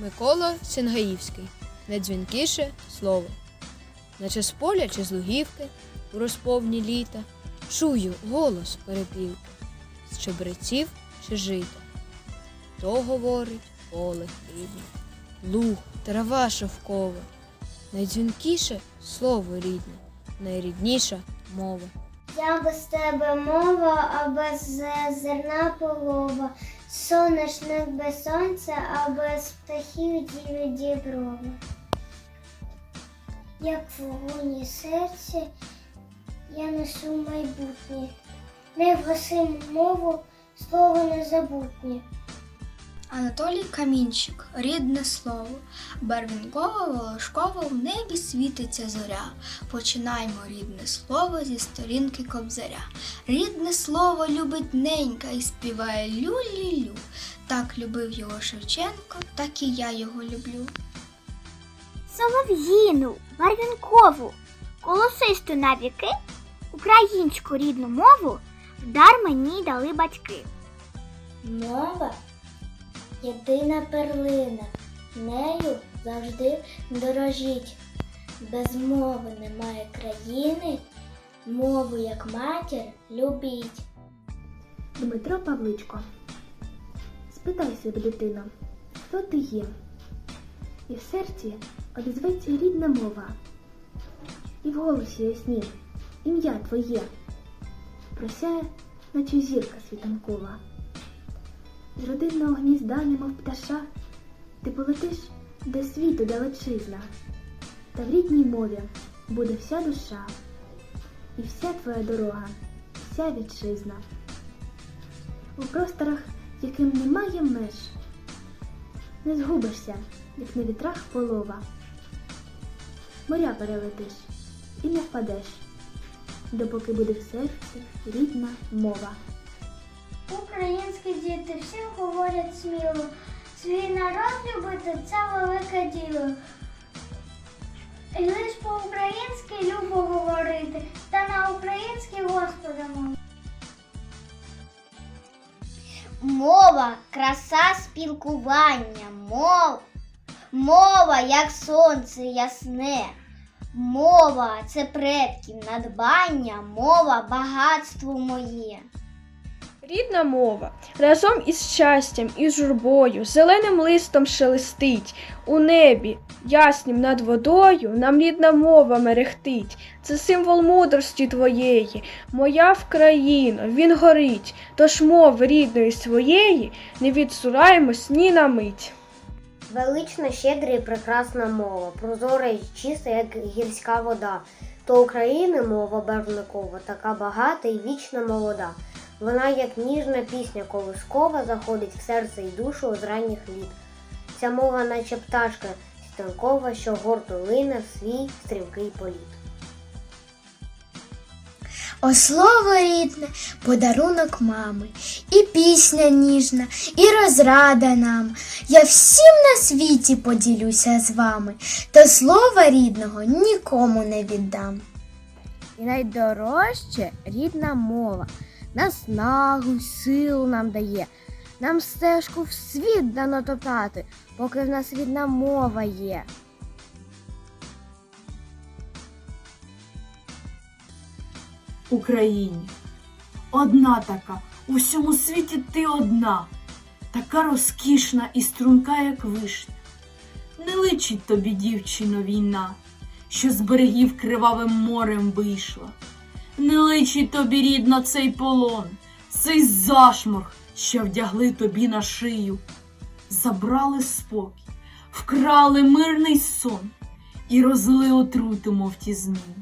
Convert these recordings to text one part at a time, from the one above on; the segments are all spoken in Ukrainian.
Микола Сінгаївський. Найдзвінкіше слово. Наче з поля чи з лугівки у розповні літа чую голос перепілки, з чебреців чи жита. То говорить поле рідне, луг, трава шовкова. Найдзвінкіше слово рідне, найрідніша мова. Я без тебе мова, а без зерна полова, соняшник без сонця, а без птахів діві діброва. Як вогонь і серці, я несу майбутнє, не вгаси мову, слово незабутнє. Анатолій Камінчик, рідне слово. Барвінково, волошково в небі світиться зоря. Починаймо рідне слово зі сторінки кобзаря. Рідне слово любить ненька і співає лю-лі-лю. Так любив його Шевченко, так і я його люблю. Солов'їну, барвінкову, колосисту на віки, українську рідну мову вдар мені дали батьки. Мова єдина перлина, нею завжди дорожіть. Без мови немає країни, мову як матір любіть. Дмитро Павличко, спитай себе, дитино, хто ти є? І в серці одізветься рідна мова, і в голосі ясні ім'я твоє, просяє, наче зірка світанкова. З родинного гнізда, немов пташа, ти полетиш до світу далечизна, та в рідній мові буде вся душа, і вся твоя дорога, вся вітчизна у просторах, яким немає меж. Не згубишся, як на вітрах полова. Моря перелетиш і не впадеш, допоки буде в серці рідна мова. Українські діти всім говорять сміло. Свій народ любити це велике діло. І лиш по-українськи любо говорити, та на українській Господа молити. Мова краса спілкування, мов, мова, як сонце ясне. Мова це предків надбання, мова багатство моє. Рідна мова разом із щастям і журбою, зеленим листом шелестить, у небі, яснім над водою, нам рідна мова мерехтить. Це символ мудрості твоєї, моя Вкраїно, він горить, тож мови рідної своєї не відсураємось ні на мить. Велична, щедра і прекрасна мова, прозора і чиста, як гірська вода. То України мова барвникова, така багата і вічно молода. Вона, як ніжна пісня колискова, заходить в серце і душу з ранніх літ. Ця мова, наче пташка стінкова, що гордо лине в свій стрімкий політ. О слово рідне, подарунок мами, і пісня ніжна, і розрада нам. Я всім на світі поділюся з вами, та слова рідного нікому не віддам. І найдорожче рідна мова. Наснагу й силу нам дає. Нам стежку в світ дано топтати, поки в нас рідна мова є. Україні. Одна така, у всьому світі ти одна, така розкішна і струнка, як вишня. Не личить тобі, дівчино, війна, що з берегів кривавим морем вийшла. Не личить тобі, рідно, цей полон, цей зашморг, що вдягли тобі на шию. Забрали спокій, вкрали мирний сон і розлили отруту, мов ті змії.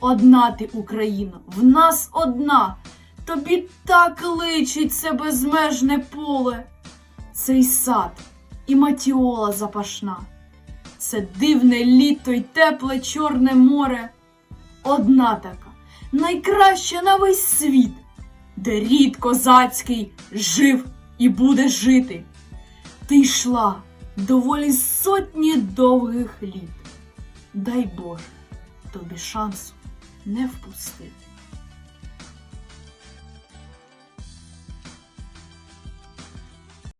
Одна ти, Україно, в нас одна, тобі так личить це безмежне поле, цей сад і матіола запашна, це дивне літо й тепле Чорне море. Одна така, найкраща на весь світ, де рід козацький жив і буде жити. Ти йшла доволі сотні довгих літ. Дай Боже тобі шансу не впустити.